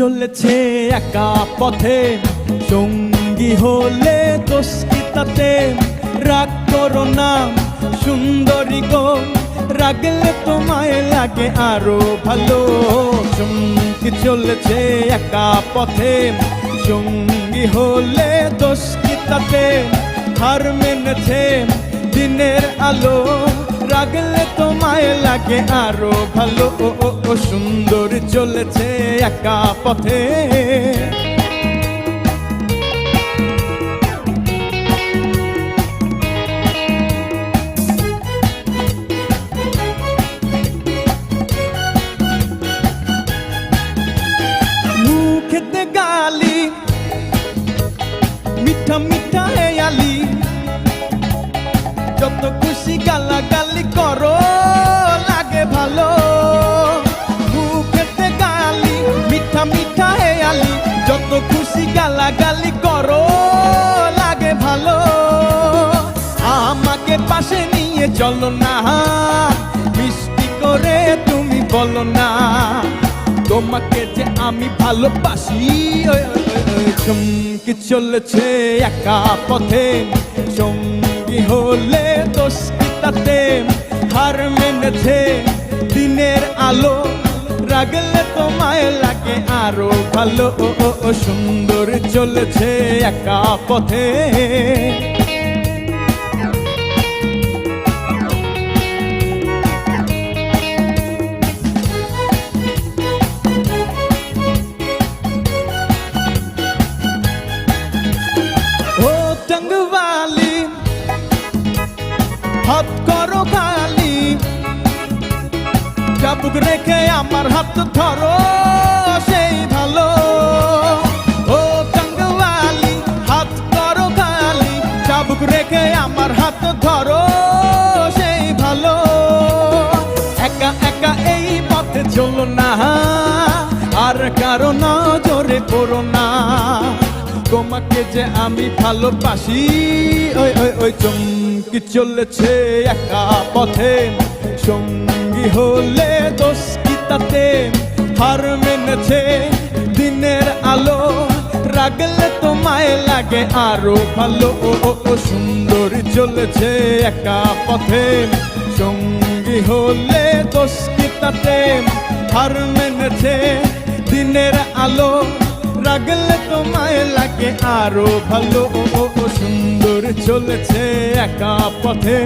চলেছে একা পথে। সঙ্গী হলে দোষ তাতে? রাগ করো না, সুন্দরী গো, রাগলে তোমায় লাগে আরও ভালো। সঙ্গী চলেছে একা পথে সঙ্গী হলে দোষ তাতে? হার মেনেছে দিনের আলো। রাগলে তোমায় লাগে আরও ভালো। ও সুন্দর চলেছে একা পথে। মুখেতে গালি মিঠা মিঠা মিঠা মিঠা হেয়ালি যত খুশি গালা গালি করো, লাগে ভালো। আমাকে পাশে নিয়ে চলো না, মিষ্টি করে তুমি বলো না। তোমাকে যে আমি ভালোবাসি চমকে চলেছে একা পথে। সঙ্গী হলে দোষ তাতে? হার মেনেছে দিনের আলো। রাগলে তোমায় লাগে আরও ভালো। ও সুন্দর চলেছে একা পথে। ও টঙ্গওয়ালি, হাত করো খালি চাবুক রেখে আমার হাত ধরো, সেই ভালো। ও টঙ্গওয়ালি হাত করো খালি। চাবুক রেখে আমার হাত ধরো, সেই ভালো। একা একা এই পথে চলো না, আর কারও নজরে পড়ো না। তোমাকে যে আমি ভালোবাসি, ওই ওই ওই চমকি চলেছে একা পথে। সঙ্গী হলে দোষ কি তাতে? হার মেনেছে দিনের আলো, রাগলে তোমায় লাগে আরও ভালো। ও সুন্দর চলেছে একা পথে। সঙ্গী হলে দোষ কি তাতে? হার মেনেছে দিনের আলো, রাগলে তোমায় লাগে আরও ভালো। ও, সুন্দর চলেছে একা পথে।